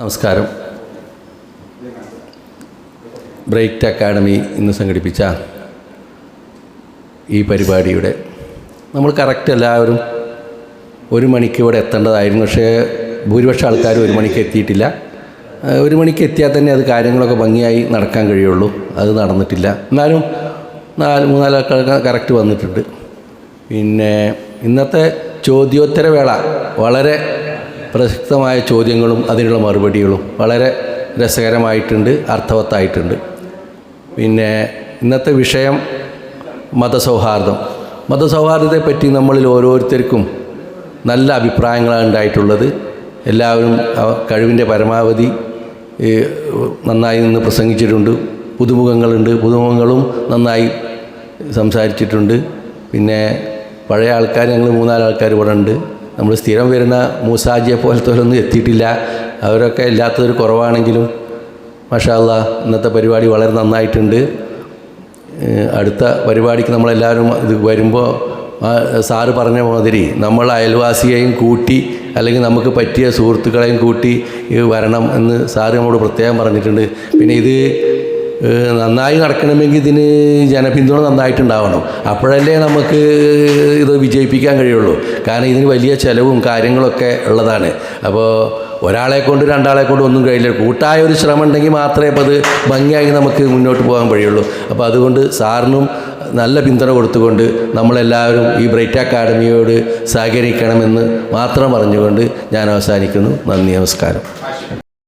നമസ്കാരം. ബ്രേക്റ്റ് അക്കാഡമി ഇന്ന് സംഘടിപ്പിച്ച ഈ പരിപാടിയുടെ നമ്മൾ കറക്റ്റ് എല്ലാവരും ഒരു മണിക്ക് ഇവിടെ എത്തേണ്ടതായിരുന്നു. പക്ഷേ ഭൂരിപക്ഷം ആൾക്കാർ ഒരു മണിക്ക് എത്തിയിട്ടില്ല. ഒരു മണിക്ക് എത്തിയാൽ തന്നെ അത് കാര്യങ്ങളൊക്കെ ഭംഗിയായി നടക്കാൻ കഴിയുള്ളൂ. അത് നടന്നിട്ടില്ല. എന്നാലും നാല് മൂന്നാൽ ആൾക്കാർ കറക്റ്റ് വന്നിട്ടുണ്ട്. പിന്നെ ഇന്നത്തെ ചോദ്യോത്തരവേള വളരെ പ്രസക്തമായ ചോദ്യങ്ങളും അതിനുള്ള മറുപടികളും വളരെ രസകരമായിട്ടുണ്ട് അർത്ഥവത്തായിട്ടുണ്ട്. പിന്നെ ഇന്നത്തെ വിഷയം മതസൗഹാർദ്ദം. മതസൗഹാർദ്ദത്തെപ്പറ്റി നമ്മളിൽ ഓരോരുത്തർക്കും നല്ല അഭിപ്രായങ്ങളാണ് ഉണ്ടായിട്ടുള്ളത്. എല്ലാവരും കഴിവിന്റെ പരമാവധി നന്നായി നിന്ന് പ്രസംഗിച്ചിട്ടുണ്ട്. പുതുമുഖങ്ങളുണ്ട്. പുതുമുഖങ്ങളും നന്നായി സംസാരിച്ചിട്ടുണ്ട്. പിന്നെ പഴയ ആൾക്കാർ ഞങ്ങൾ മൂന്നാൽ ആൾക്കാർ ഇവിടെ ഉണ്ട്. നമ്മൾ സ്ഥിരം വരുന്ന മൂസാജിയെ പോലത്തെ എത്തിയിട്ടില്ല. അവരൊക്കെ ഇല്ലാത്തതൊരു കുറവാണെങ്കിലും മഷാല്ല ഇന്നത്തെ പരിപാടി വളരെ നന്നായിട്ടുണ്ട്. അടുത്ത പരിപാടിക്ക് നമ്മളെല്ലാവരും ഇത് വരുമ്പോൾ സാറ് പറഞ്ഞ മാതിരി നമ്മൾ അയൽവാസിയെയും കൂട്ടി അല്ലെങ്കിൽ നമുക്ക് പറ്റിയ സുഹൃത്തുക്കളെയും കൂട്ടി വരണം എന്ന് സാറ് നമ്മളോട് പ്രത്യേകം പറഞ്ഞിട്ടുണ്ട്. പിന്നെ ഇത് നന്നായി നടക്കണമെങ്കിൽ ഇതിന് ജനപിന്തുണ നന്നായിട്ടുണ്ടാവണം. അപ്പോഴല്ലേ നമുക്ക് ഇത് വിജയിപ്പിക്കാൻ കഴിയുള്ളൂ. കാരണം ഇതിന് വലിയ ചിലവും കാര്യങ്ങളൊക്കെ ഉള്ളതാണ്. അപ്പോൾ ഒരാളെ കൊണ്ട് രണ്ടാളെ കൊണ്ട് ഒന്നും കഴിയില്ല. കൂട്ടായ ഒരു ശ്രമം ഉണ്ടെങ്കിൽ മാത്രമേ അപ്പോൾ അത് ഭംഗിയായി നമുക്ക് മുന്നോട്ട് പോകാൻ കഴിയുള്ളൂ. അപ്പോൾ അതുകൊണ്ട് സാറിനും നല്ല പിന്തുണ കൊടുത്തുകൊണ്ട് നമ്മളെല്ലാവരും ഈ ബ്രൈറ്റ് അക്കാഡമിയോട് സഹകരിക്കണമെന്ന് മാത്രം പറഞ്ഞുകൊണ്ട് ഞാൻ അവസാനിക്കുന്നു. നന്ദി നമസ്കാരം.